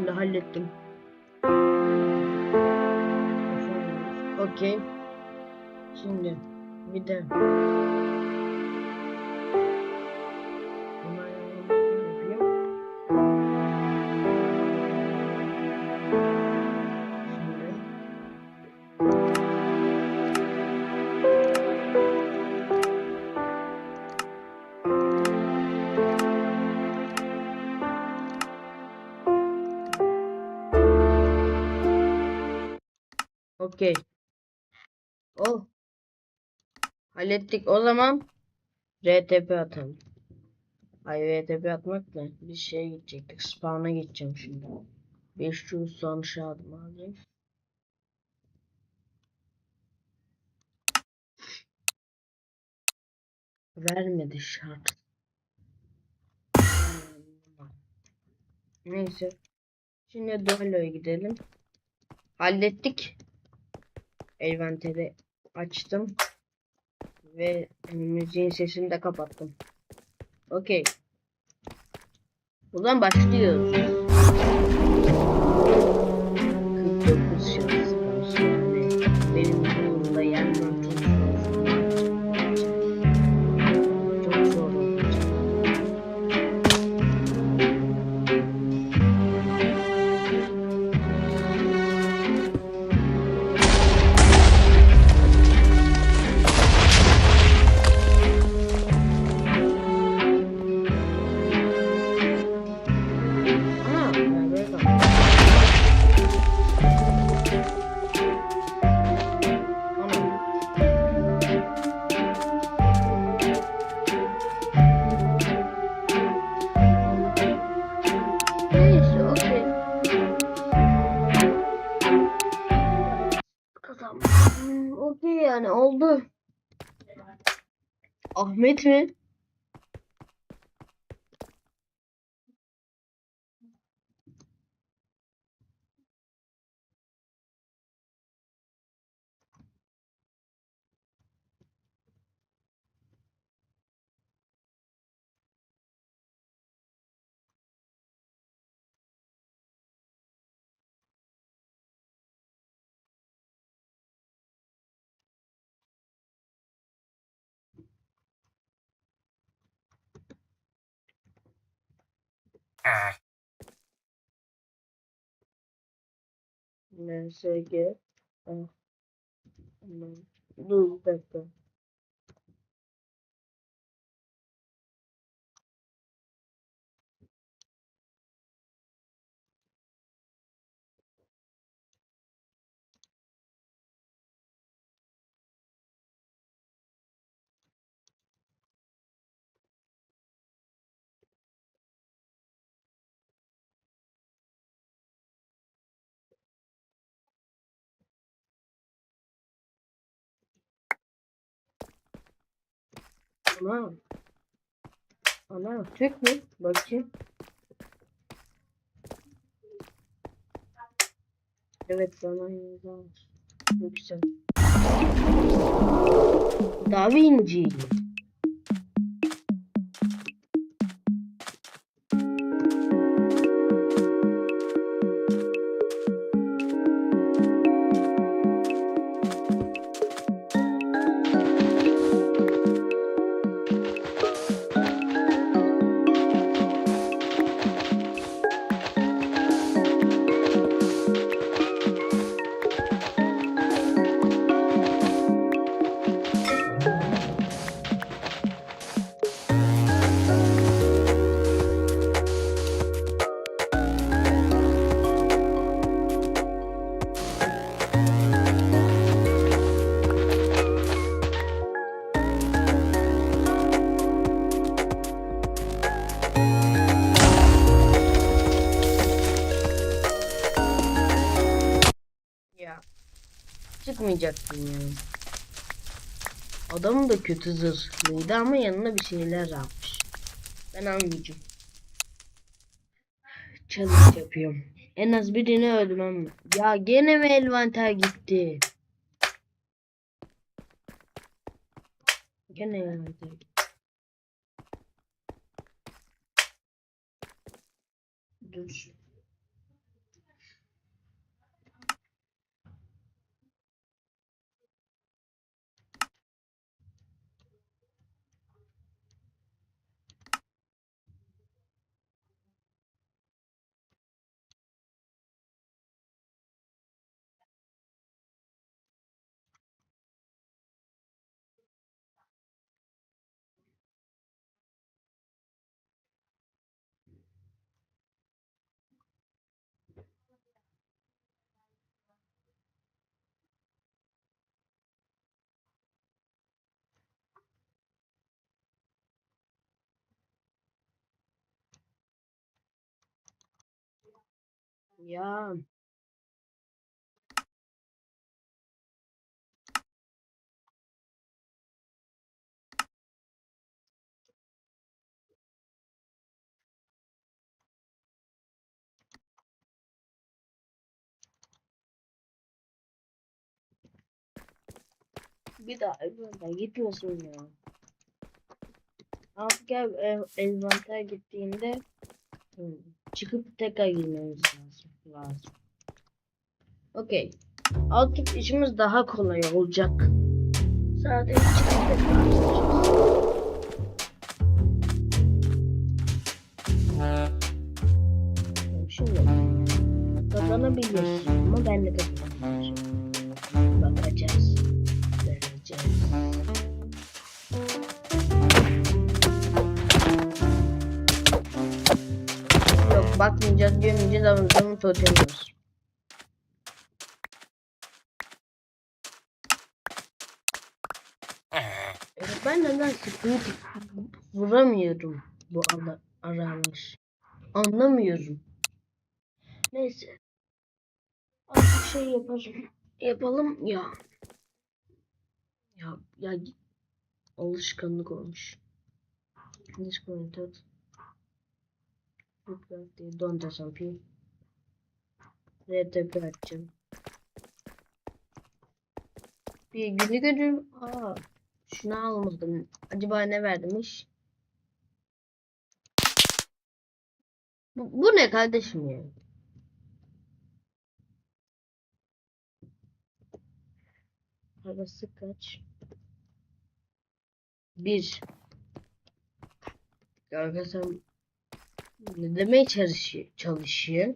şimdi hallettim. Okey. Şimdi bir de Hallettik. O zaman RTP atalım. Ay RTP atmak ne? Bir şeye gidecektik. Spawn'a gideceğim şimdi. 500 son şadım alacağım. Vermedi şart. Neyse. Şimdi Dualo'ya gidelim. Hallettik. Envanteri açtım. Ve müziğin sesini de kapattım. Okey. Buradan başlıyoruz. Tschüss. Mi? NSG. Ah. Dur bir dakika. Ana. Ana Türk mü? Bakayım. Evet bana yazar. Yüksel. Da Çıkmayacaktın yani. Adam da kötü zırhlıydı ama yanına bir şeyler yapmış. Ben anlayacağım. Challenge yapıyorum. En az birini öldürmem. Ya gene mi elvanter gitti? Gene elvanter gitti. Dur. Ya. Bir daha evden gitmesin ya. Artık ev, ev envanter gittiğinde çıkıp tekrar girmemiz lazım. lazım. Okey. Artık işimiz daha kolay olacak. Sadece çıkıp tekrar gireceğiz. Şimdi kazanabiliriz ama ben de kazanamayacağım. Bakmayacağız, zaman totemiyoruz. Evet, ben neden sıkıntı vuramıyorum bu ara aramış. Anlamıyorum. Neyse. Artık şey yapalım. Yapalım ya. Ya ya alışkanlık olmuş. Disconnected. Diye don't SMP. RTP açacağım. Bir günü görürüm. Aa, şunu almadım. Acaba ne vermiş? Bu, bu ne kardeşim ya? Parası kaç? Bir. Arkadaşlar ne demeye çalışıyor? çalışıyor?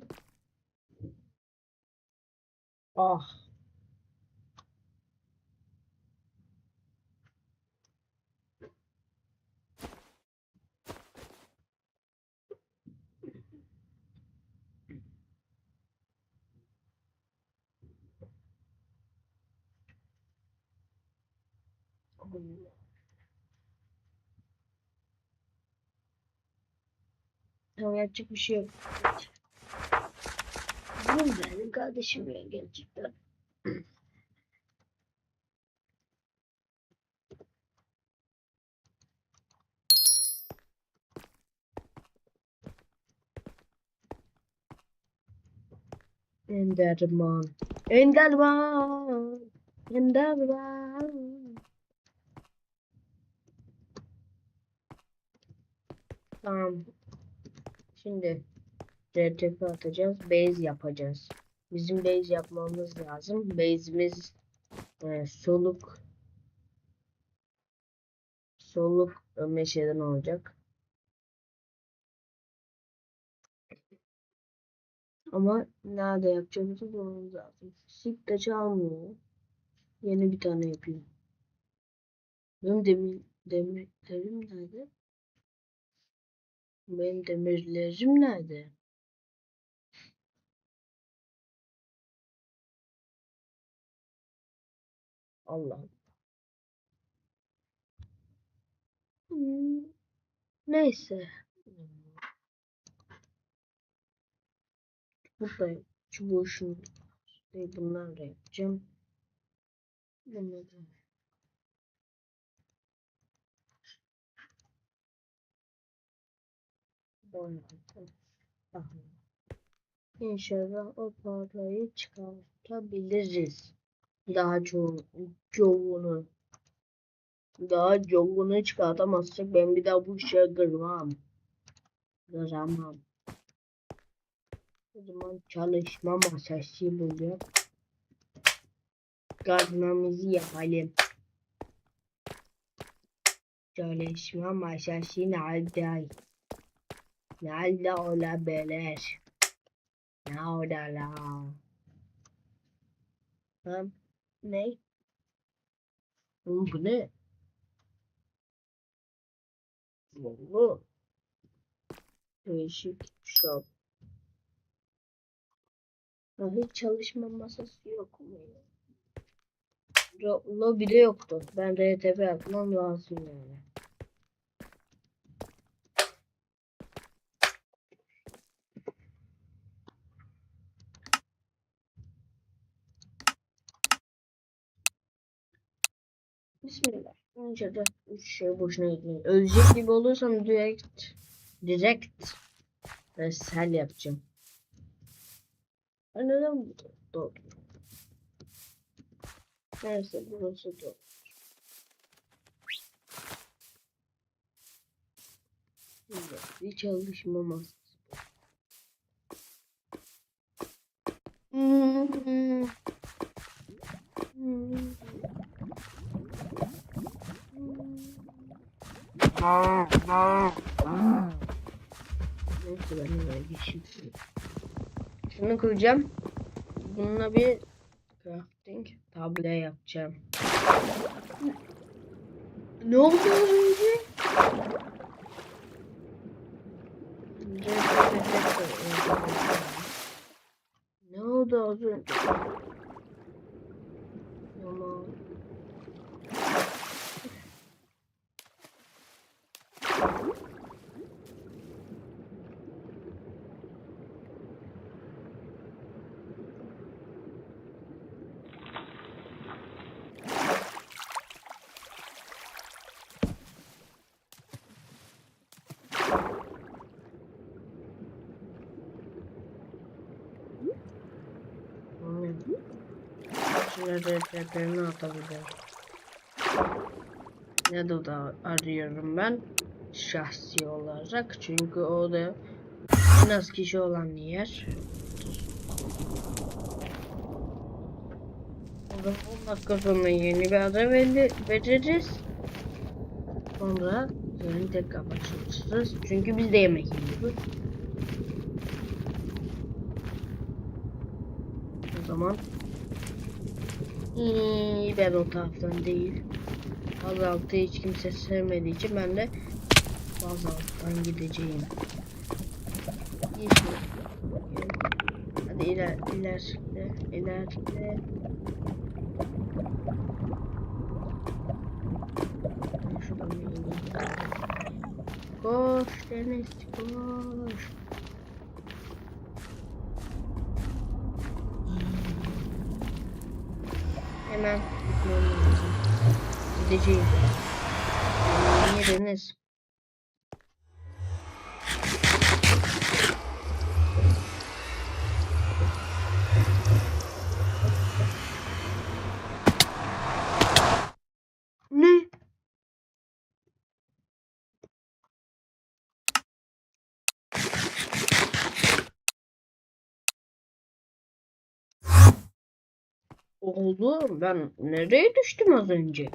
Ah. Tamam yapacak bir şey yok. Benim benim kardeşim ya gerçekten. Enderman. Enderman. Enderman. Tamam. Şimdi RTP atacağız. Base yapacağız. Bizim base yapmamız lazım. Base'imiz e, soluk soluk meşeden olacak. Ama nerede yapacağımızı bulmamız lazım. Sik de çalmıyor. Yeni bir tane yapayım. Benim demir, demirlerim nerede? Benim demirlerim nerede? Allah. Hmm, Neyse. Burada çubuğu şunu bunlarla yapacağım. İnşallah o parayı çıkartabiliriz. Daha çoğu, çoğunu. Daha çoğunu çıkartamazsak ben bir daha bu işe girmem. Giramam. O zaman çalışma masası buluyor. Kazmamızı yapalım. Çalışma masası nerede? Nerede olabilir? Nerede la? Ha? Ne? Oğlum bu ne? Valla. Değişik shop. Ha, hiç çalışma masası yok mu ya? Ro- Lobby'de yoktu. Ben RTP yapmam lazım yani. Bismillah. İnşallah üç şey boşuna gitmiyor. Ölecek gibi olursam direkt direkt resel yapacağım. Neden doğru? Neyse burası doğru. Şimdi bir çalışmamaz. Hmm. Hmm. Neyse ben de geçeyim. Şunu koyacağım. Bununla bir crafting tablo yapacağım. Ne oldu önce? Ne oldu az önce? Tamam. Tamam. Defterlerine atabilirim. Ne de da arıyorum ben şahsi olarak çünkü o da en kişi olan yer. O zaman 10 dakika sonra yeni bir ada veri- veririz. Sonra yeni tekrar başlarız. Çünkü biz de yemek yiyoruz. O zaman İyi, ben o taraftan değil. Bazaltı hiç kimse sevmediği için ben de Bazalt'tan gideceğim. İyi şimdi. Hadi iler, ilerle, ilerle. Şuradan. Koş Deniz, koş. Gideceğim. Niye Deniz? Ne? Oğlum ben nereye düştüm az önce?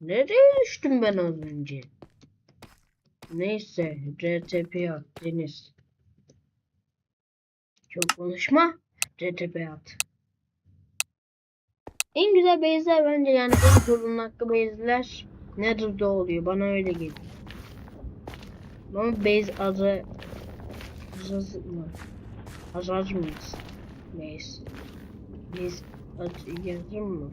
Nereye düştüm ben az önce? Neyse RTP at Deniz. Çok konuşma. RTP at. En güzel base'ler bence yani en korunaklı base'ler Nether'da oluyor. Bana öyle geliyor. Ama base adı Azaz mı? Azaz mıyız? Base. Biz adı yazayım mı?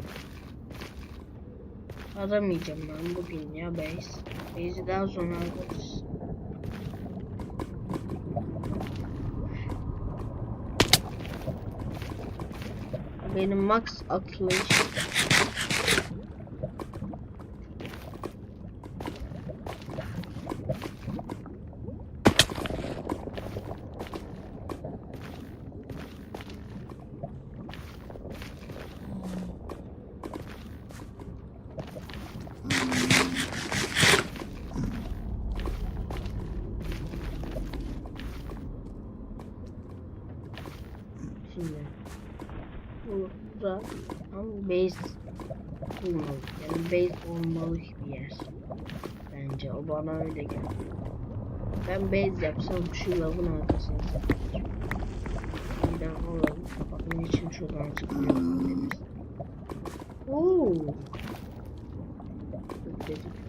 Aramayacağım ben bugün ya base. Base'i daha sonra ararız. Benim max atlayış. Şimdi burada tam base bulmalı. Yani base olmalı bir yer. Bence o bana öyle geldi. Ben base yapsam şu lavın arkasına saklayacağım. Bir daha alalım. Bakın için şuradan çıkıyor. Deniz. Oo. Dedik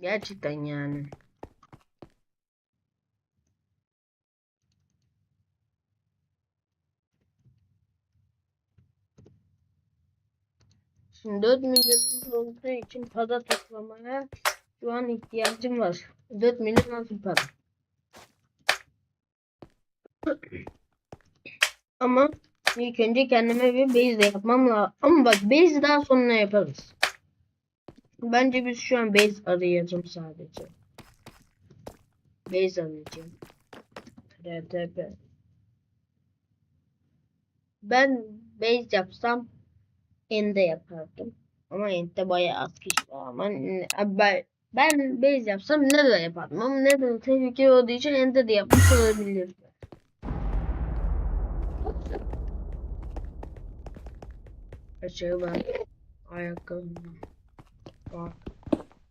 Gerçekten yani. Şimdi 4 milyonumuz olduğu için para toplamaya şu an ihtiyacım var. 4 milyon nasıl para? Ama ilk önce kendime bir base de yapmam lazım. Ama bak base daha sonra yaparız. Bence biz şu an base arayacağım sadece. Base arayacağım. RTP. Ben base yapsam End'e yapardım. Ama End'de bayağı az kişi var ama ben, base yapsam ne de yapardım ama ne de ki olduğu için End'de de yapmış olabilirdim. Açığı ben ayakkabım var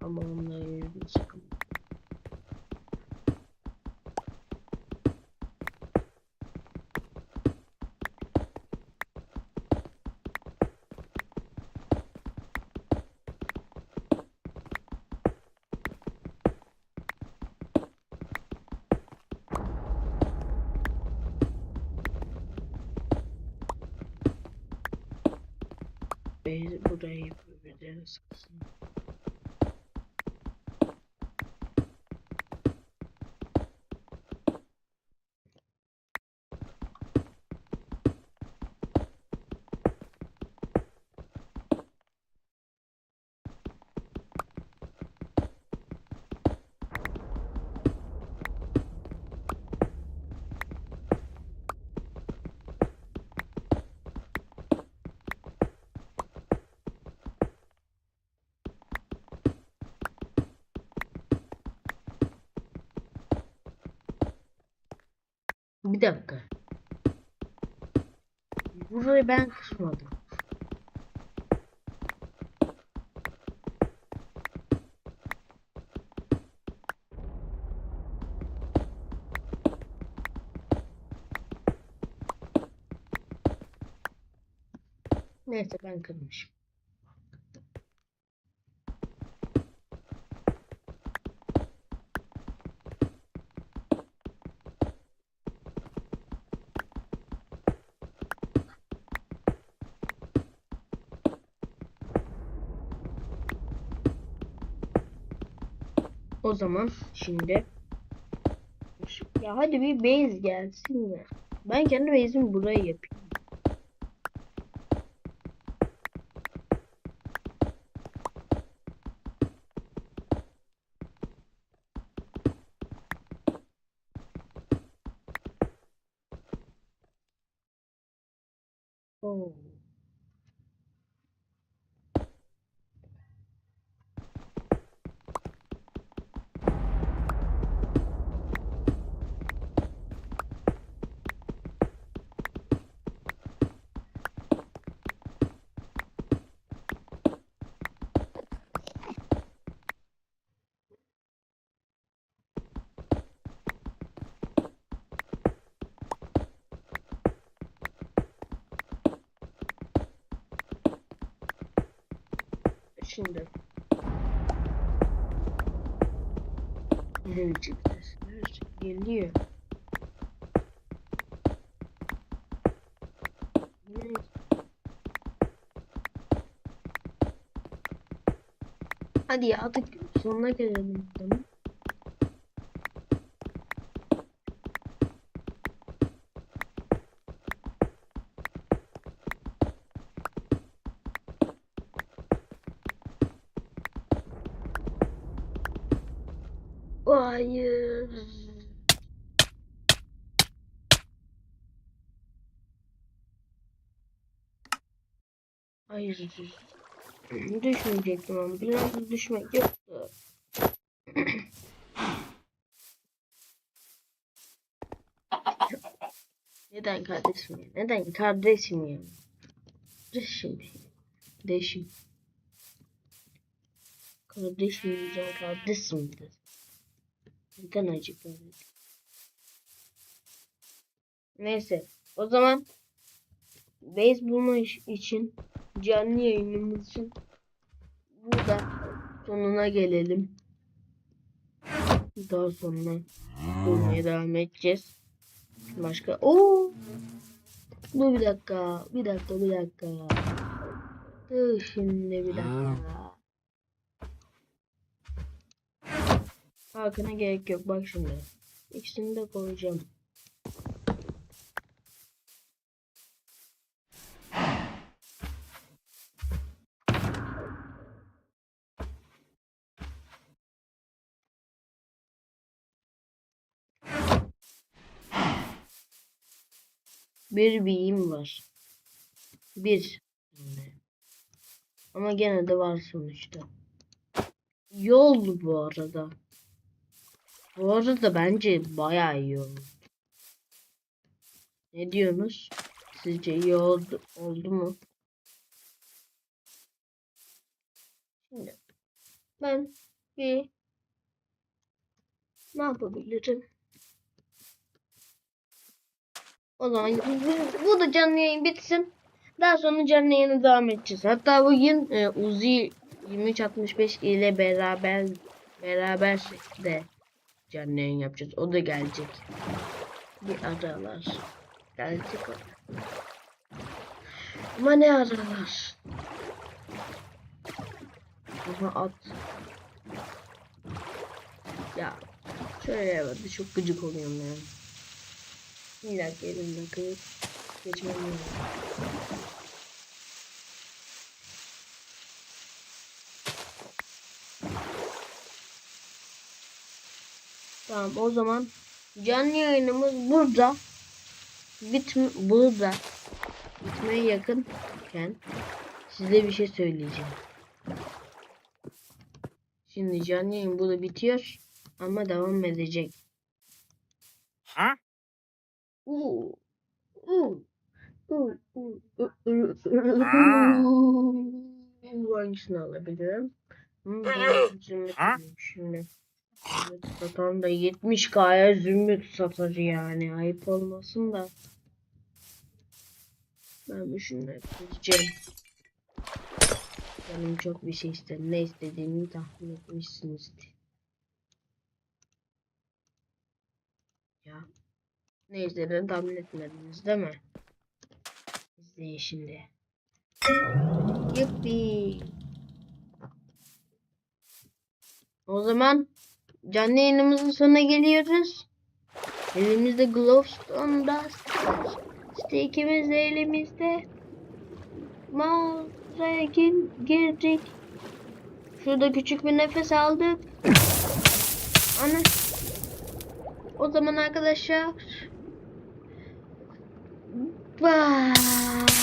ama onları yürüdüm sakın. Base buraya yapabiliriz aslında. Bir dakika. Burayı ben kısmadım. Neyse ben kırmışım. O zaman şimdi ya hadi bir base gelsin ya. Ben kendi base'imi buraya yapayım. Şimdi. Nereye çıktı? Geliyor. Hadi ya artık sonuna gelelim. Tamam. Hayır. Düşmeyecektim ama biraz düşmek yoktu. Neden kardeşim ya? Neden kardeşim ya? Kardeşim. Kardeşim. Kardeşim diyeceğim kardeşim de. Neden acı böyle? Neyse. O zaman base bulma için canlı yayınımızın burada sonuna gelelim. Daha sonra bulmaya devam edeceğiz. Başka Oo. Dur bir dakika. Bir dakika bir dakika. Dur şimdi bir dakika. Hakan'a gerek yok bak şimdi. İkisini de koyacağım. Bir biyim var. Bir. Ama gene de var sonuçta. Oldu bu arada. Bu arada bence bayağı iyi oldu. Ne diyorsunuz? Sizce iyi oldu, oldu mu? Şimdi ben bir ne yapabilirim? O zaman bu, bu da canlı yayın bitsin. Daha sonra canlı yayına devam edeceğiz. Hatta bugün e, Uzi 2365 ile beraber beraber de canlı yayın yapacağız. O da gelecek. Bir aralar. Gelecek o. Ama ne aralar? Aha at. Ya şöyle yapmadı çok gıcık oluyorum ya. Bir dakika elimden kıyıp geçmem lazım. Tamam o zaman canlı yayınımız burada bit burada bitmeye yakınken size bir şey söyleyeceğim. Şimdi canlı yayın burada bitiyor ama devam edecek. Huh? Hangisini alabilirim? Hmm, şimdi. Satan da 70k'ya zümrüt satar yani. Ayıp olmasın da. Ben bu şunları kıracağım. Canım çok bir şey istedim. Ne istediğimi tahmin etmişsinizdir. Ya. Ne istediğini tahmin etmediniz değil mi? İzleyin şimdi. Yuppi. O zaman canlı yayınımızın sonuna geliyoruz. Elimizde Glowstone'da Steak'imiz de elimizde. Mağazaya gir girdik. Şurada küçük bir nefes aldık. Ana. O zaman arkadaşlar. Bye.